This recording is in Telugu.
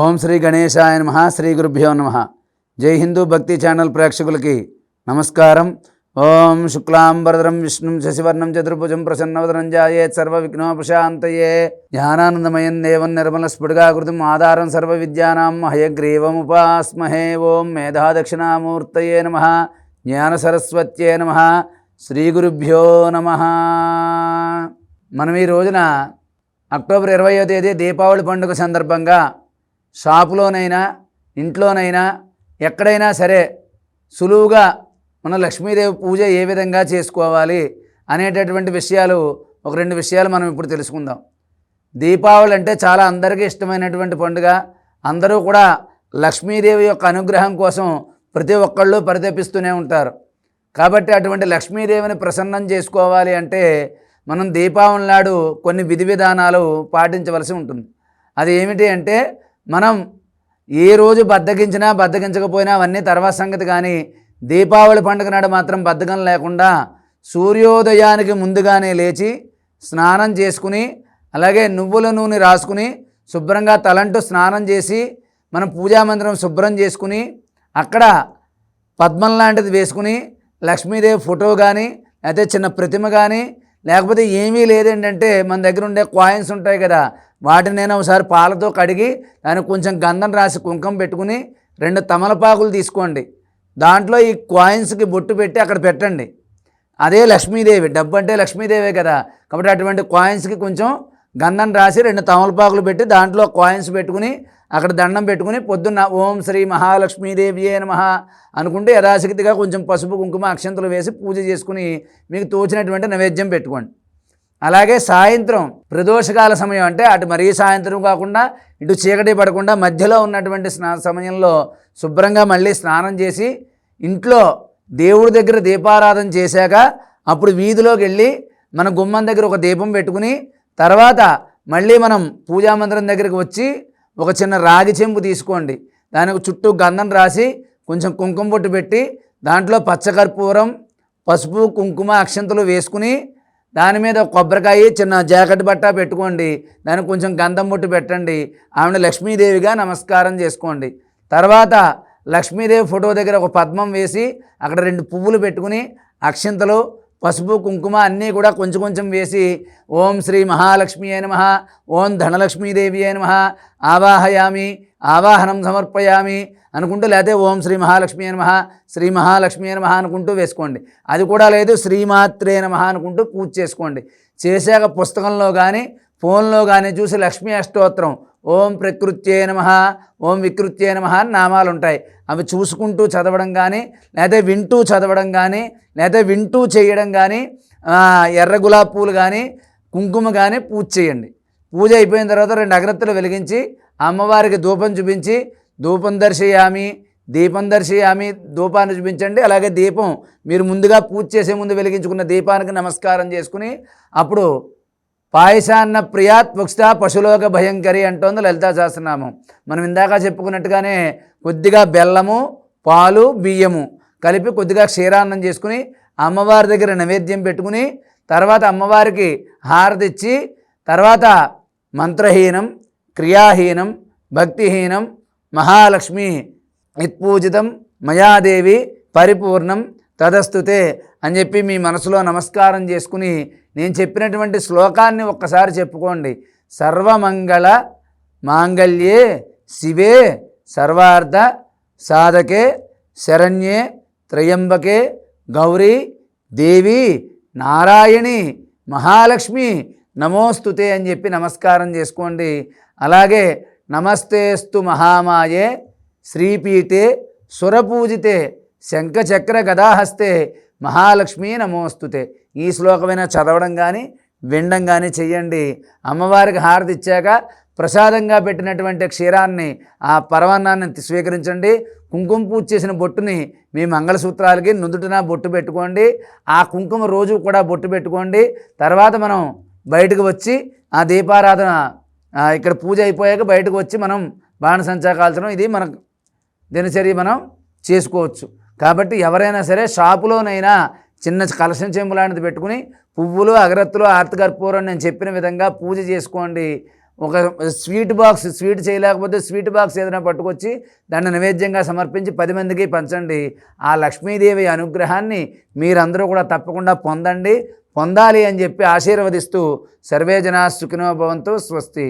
ఓం శ్రీ గణేశాయ నమ శ్రీ గురుభ్యో నమ. జై హిందూ భక్తి ఛానల్ ప్రేక్షకులకి నమస్కారం. ఓం శుక్లాంబరదరం విష్ణుం శశివర్ణం చతుర్భుజం ప్రసన్నవదనం జాయేత్ సర్వ విఘ్నోపశాంతయే. జ్ఞానానందమయం దేవం నిర్మల స్ఫుటగాకృతం ఆధారం సర్వ విద్యానాం హయగ్రీవముపాస్మహే ఓం మేధాదక్షిణామూర్తయే నమ జ్ఞానసరస్వత్యే నమ శ్రీ గురుభ్యో నమ. మనం ఈ రోజున అక్టోబర్ ఇరవయో తేదీ దీపావళి పండుగ సందర్భంగా షాపులోనైనా ఇంట్లోనైనా ఎక్కడైనా సరే సులువుగా మన లక్ష్మీదేవి పూజ ఏ విధంగా చేసుకోవాలి అనేటటువంటి విషయాలు ఒక రెండు విషయాలు మనం ఇప్పుడు తెలుసుకుందాం. దీపావళి అంటే చాలా అందరికీ ఇష్టమైనటువంటి పండుగ. అందరూ కూడా లక్ష్మీదేవి యొక్క అనుగ్రహం కోసం ప్రతి ఒక్కళ్ళు పరితపిస్తూనే ఉంటారు. కాబట్టి అటువంటి లక్ష్మీదేవిని ప్రసన్నం చేసుకోవాలి అంటే మనం దీపావళి నాడు కొన్ని విధి విధానాలు పాటించవలసి ఉంటుంది. అది ఏమిటి అంటే మనం ఏ రోజు బద్దకించినా బద్దకించకపోయినా అవన్నీ తర్వాత సంగతి కానీ దీపావళి పండుగ నాడు మాత్రం బద్ధకం లేకుండా సూర్యోదయానికి ముందుగానే లేచి స్నానం చేసుకుని అలాగే నువ్వుల నూనె రాసుకుని శుభ్రంగా తలంటూ స్నానం చేసి మనం పూజా మందిరం శుభ్రం చేసుకుని అక్కడ పద్మం లాంటిది వేసుకుని లక్ష్మీదేవి ఫోటో కానీ లేకపోతే చిన్న ప్రతిమ కానీ లేకపోతే ఏమీ లేదేంటంటే మన దగ్గర ఉండే కాయిన్స్ ఉంటాయి కదా వాటిని నేను ఒకసారి పాలతో కడిగి దానికి కొంచెం గంధం రాసి కుంకం పెట్టుకుని రెండు తమలపాకులు తీసుకోండి. దాంట్లో ఈ కాయిన్స్కి బొట్టు పెట్టి అక్కడ పెట్టండి. అదే లక్ష్మీదేవి డబ్బు అంటే లక్ష్మీదేవే కదా. కాబట్టి అటువంటి కాయిన్స్కి కొంచెం గంధం రాసి రెండు తమలపాకులు పెట్టి దాంట్లో కాయిన్స్ పెట్టుకుని అక్కడ దండం పెట్టుకుని పొద్దున్న ఓం శ్రీ మహాలక్ష్మీదేవియే నమ అనుకుంటే యథాశక్తిగా కొంచెం పసుపు కుంకుమ అక్షంతలు వేసి పూజ చేసుకుని మీకు తోచినటువంటి నైవేద్యం పెట్టుకోండి. అలాగే సాయంత్రం ప్రదోషకాల సమయం అంటే అటు మరీ సాయంత్రం కాకుండా ఇటు చీకటి పడకుండా మధ్యలో ఉన్నటువంటి స్నా సమయంలో శుభ్రంగా మళ్ళీ స్నానం చేసి ఇంట్లో దేవుడి దగ్గర దీపారాధన చేశాక అప్పుడు వీధిలోకి వెళ్ళి మన గుమ్మం దగ్గర ఒక దీపం పెట్టుకుని తర్వాత మళ్ళీ మనం పూజా మందిరం దగ్గరికి వచ్చి ఒక చిన్న రాగి చెంబు తీసుకోండి. దానికి చుట్టూ గంధం రాసి కొంచెం కుంకుమ బొట్టు పెట్టి దాంట్లో పచ్చకర్పూరం పసుపు కుంకుమ అక్షంతలు వేసుకుని దాని మీద ఒక కొబ్బరికాయ చిన్న జాకెట్ బట్ట పెట్టుకోండి. దానికి కొంచెం గంధం బొట్టు పెట్టండి. ఆవిడ లక్ష్మీదేవిగా నమస్కారం చేసుకోండి. తర్వాత లక్ష్మీదేవి ఫోటో దగ్గర ఒక పద్మం వేసి అక్కడ రెండు పువ్వులు పెట్టుకుని అక్షింతలు పసుపు కుంకుమ అన్నీ కూడా కొంచెం కొంచెం వేసి ఓం శ్రీ మహాలక్ష్మి అయిన మహా ఓం ధనలక్ష్మీదేవి అయిన మహా ఆవాహయామి ఆవాహనం సమర్పయామి అనుకుంటూ లేకపోతే ఓం శ్రీ మహాలక్ష్మీ నమ మహా శ్రీ మహాలక్ష్మీ నమ మహా అనుకుంటూ వేసుకోండి. అది కూడా లేదు శ్రీమాత్రే నమ అనుకుంటూ పూజ చేసుకోండి. చేశాక పుస్తకంలో కానీ ఫోన్లో కానీ చూసి లక్ష్మీ అష్టోత్తరం ఓం ప్రకృత్యే నమ ఓం వికృత్యే నమ అని నామాలు ఉంటాయి అవి చూసుకుంటూ చదవడం కానీ లేదా వింటూ చదవడం కానీ లేదా వింటూ చేయడం కానీ ఎర్ర గులాబీ పూలు కానీ కుంకుమ కానీ పూజ చేయండి. పూజ అయిపోయిన తర్వాత రెండు అగ్రత్తలు వెలిగించి అమ్మవారికి ధూపం చూపించి ధూపం దర్శయామి దీపం దర్శయామి ధూపాన్ని చూపించండి. అలాగే దీపం మీరు ముందుగా పూజ చేసే ముందు వెలిగించుకున్న దీపానికి నమస్కారం చేసుకుని అప్పుడు పాయసాన్న ప్రియాత్ పుక్స్తా పశులోక భయంకరి అంటోంది లలితా సహస్రనామం. మనం ఇందాక చెప్పుకున్నట్టుగానే కొద్దిగా బెల్లము పాలు బియ్యము కలిపి కొద్దిగా క్షీరాన్నం చేసుకుని అమ్మవారి దగ్గర నైవేద్యం పెట్టుకుని తర్వాత అమ్మవారికి హారతి ఇచ్చి తర్వాత మంత్రహీనం క్రియాహీనం భక్తిహీనం మహాలక్ష్మి ఇత్పూజితం మయాదేవి పరిపూర్ణం తదస్తుతే అని చెప్పి మీ మనసులో నమస్కారం చేసుకుని నేను చెప్పినటువంటి శ్లోకాన్ని ఒక్కసారి చెప్పుకోండి. సర్వమంగళ మాంగళ్యే శివే సర్వార్థ సాధకే శరణ్యే త్రయంబకే గౌరీ దేవి నారాయణి మహాలక్ష్మి నమోస్తుతే అని చెప్పి నమస్కారం చేసుకోండి. అలాగే నమస్తేస్తు మహామాయే శ్రీపీఠే సురపూజితే శంఖచక్ర గదాహస్తే మహాలక్ష్మి నమోస్తుతే. ఈ శ్లోకమైనా చదవడం కానీ వినడం కానీ చెయ్యండి. అమ్మవారికి హారతి ఇచ్చాక ప్రసాదంగా పెట్టినటువంటి క్షీరాన్ని ఆ పరమాన్నాన్ని స్వీకరించండి. కుంకుమ పూజ చేసిన బొట్టుని మీ మంగళసూత్రాలకి నుదుటిన బొట్టు పెట్టుకోండి. ఆ కుంకుమ రోజు కూడా బొట్టు పెట్టుకోండి. తర్వాత మనం బయటకు వచ్చి ఆ దీపారాధన ఇక్కడ పూజ అయిపోయాక బయటకు వచ్చి మనం బాణసంచా కాల్చడం ఇది మన దినచర్య మనం చేసుకోవచ్చు. కాబట్టి ఎవరైనా సరే షాపులోనైనా చిన్న కలశం చెంబు లాంటిది పెట్టుకుని పువ్వులు అగరత్తులు ఆర్తకర్పూరం నేను చెప్పిన విధంగా పూజ చేసుకోండి. ఒక స్వీట్ బాక్స్ స్వీట్ చేయలేకపోతే స్వీట్ బాక్స్ ఏదైనా పట్టుకొచ్చి దాన్ని నైవేద్యంగా సమర్పించి పది మందికి పంచండి. ఆ లక్ష్మీదేవి అనుగ్రహాన్ని మీరందరూ కూడా తప్పకుండా పొందండి. పొందాలి అని చెప్పి ఆశీర్వదిస్తూ సర్వే జనా సుఖినో స్వస్తి.